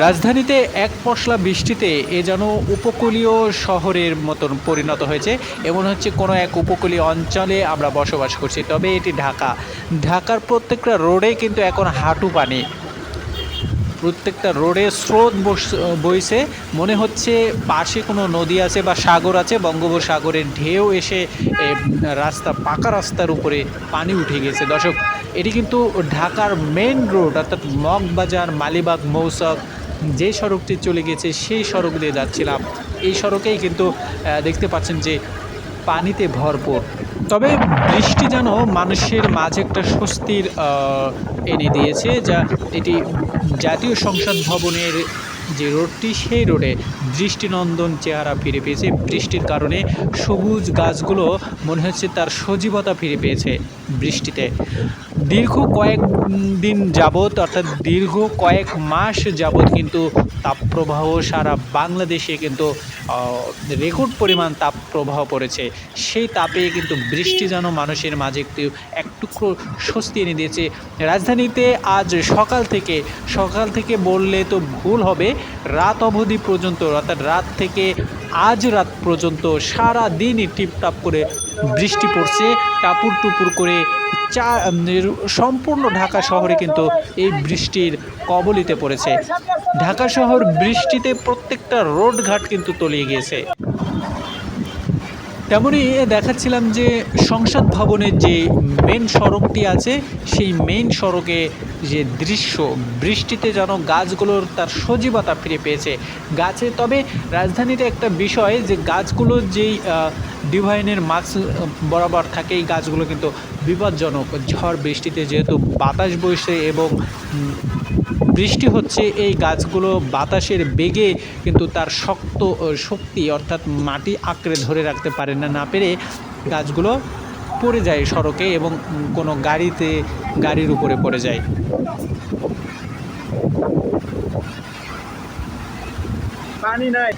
রাজধানীতে এক পশলা বৃষ্টিতে এ যেন উপকূলীয় শহরের মতন পরিণত হয়েছে। এমন হচ্ছে কোনো এক উপকূলীয় অঞ্চলে আমরা বসবাস করছি, তবে এটি ঢাকা। ঢাকার প্রত্যেকটা রোডে কিন্তু এখন হাঁটু পানি। প্রত্যেকটা রোডে স্রোত বইছে। মনে হচ্ছে পাশে কোনো নদী আছে বা সাগর আছে, বঙ্গোপসাগরের ঢেউ এসে রাস্তা, পাকা রাস্তার উপরে পানি উঠে গেছে। দর্শক, এটি কিন্তু ঢাকার মেন রোড, অর্থাৎ মগবাজার, মালিবাগ, মৌসক যে সড়কটি চলে গেছে, সেই সড়ক দিয়ে যাচ্ছিলাম। এই সড়কেই কিন্তু দেখতে পাচ্ছেন যে পানিতে ভরপুর। তবে বৃষ্টি যেন মানুষের মাঝে একটা স্বস্তির এনে দিয়েছে, যা এটি জাতীয় সংসদ ভবনের যে রোডটি সেই রোডে দৃষ্টিনন্দন চেহারা ফিরে পেয়েছে। বৃষ্টির কারণে সবুজ গাছগুলো মনে হচ্ছে তার সজীবতা ফিরে পেয়েছে বৃষ্টিতে। দীর্ঘ কয়েক দিন যাবৎ, অর্থাৎ দীর্ঘ কয়েক মাস যাবৎ কিন্তু তাপপ্রবাহ সারা বাংলাদেশে কিন্তু রেকর্ড পরিমাণ তাপপ্রবাহ পড়েছে। সেই তাপে কিন্তু বৃষ্টি যেন মানুষের মাঝে একটু, এক টুকরো স্বস্তি এনে দিয়েছে। রাজধানীতে আজ সকাল থেকে সকাল থেকে বললে তো ভুল হবে রাত অবধি পর্যন্ত, অর্থাৎ রাত থেকে আজ রাত পর্যন্ত সারা দিনই টিপটাপ করে বৃষ্টি পড়ছে। টাপুর টুপুর করে চা সম্পূর্ণ ঢাকা শহরে কিন্তু এই বৃষ্টির কবলিতে পড়েছে। ঢাকা শহর বৃষ্টিতে প্রত্যেকটা রোডঘাট কিন্তু তলিয়ে গিয়েছে। তেমনই দেখাচ্ছিলাম যে সংসদ ভবনের যে মেন সড়কটি আছে, সেই মেন সড়কে যে দৃশ্য, বৃষ্টিতে যেন গাছগুলোর তার সজীবতা ফিরে পেয়েছে। গাছে তবে রাজধানীতে একটা বিষয় যে গাছগুলো যেই ডিভাইনের মাছ বরাবর থাকে, এই গাছগুলো কিন্তু বিপজ্জনক। ঝড় বৃষ্টিতে যেহেতু বাতাস বইছে এবং বৃষ্টি হচ্ছে, এই গাছগুলো বাতাসের বেগে কিন্তু তার শক্ত শক্তি অর্থাৎ মাটি আঁকড়ে ধরে রাখতে পারে না না পেরে গাছগুলো পড়ে যায় সড়কে এবং কোনো গাড়িতে, গাড়ির উপরে পড়ে যায়। পানি নাই।